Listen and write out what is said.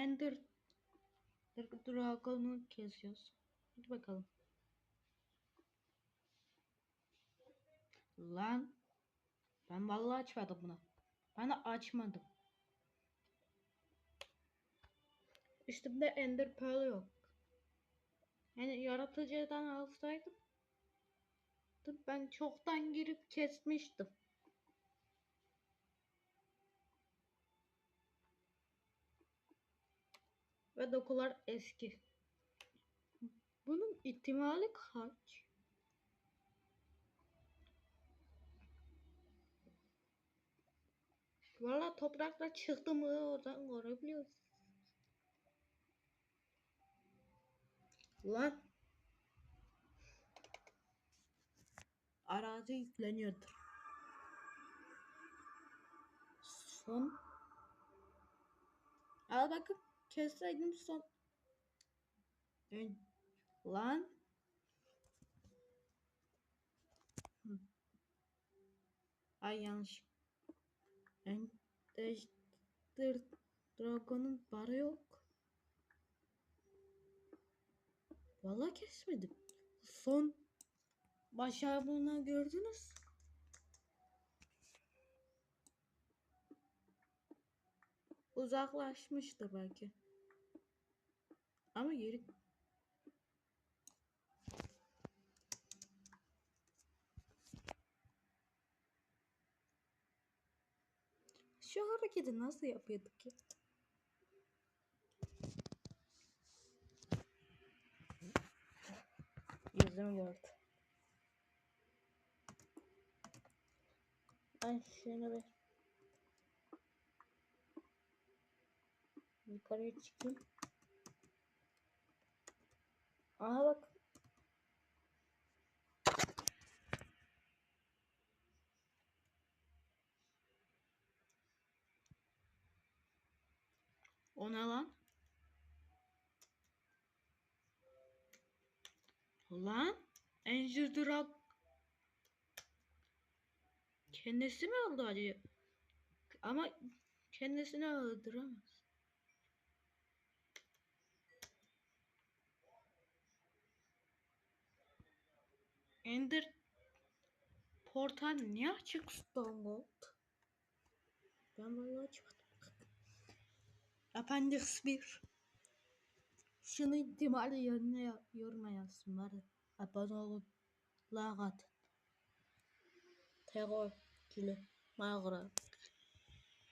Ender Dragon'u kesiyoruz. Hadi bakalım. Lan. Ben vallahi açmadım bunu. Ben de açmadım. Üstümde Ender Pearl yok. Yani yaratıcıdan alsaydım ben çoktan girip kesmiştim. Ve dokular eski. Bunun ihtimali kaç? Valla toprakla çıktı mı oradan görebiliyoruz. Lan. Arazi yükleniyordur. Son. Al bakın. Kesseydim son. Ön. Lan. Ay yanlış. Ender Dragon'un barı yok. Vallahi kesmedim. Son başarımını gördünüz. Uzaklaşmıştı belki. Ama yeri Şu hareketi nasıl yapıyorduk ki? Yüzümü gördü. Ben şunu bir yukarıya çıkayım. Aha bak. O ne lan? Lan Angel Drag kendisi mi aldı acaba? Ama kendisini öldüremez. Ender portal niye açık Stronghold? Ben vallahi açmadım. Appendix 1 Şunu ihtimali yerine yoruma yazsınlar. Abone olun. Like atın. Terör, kili, mağara.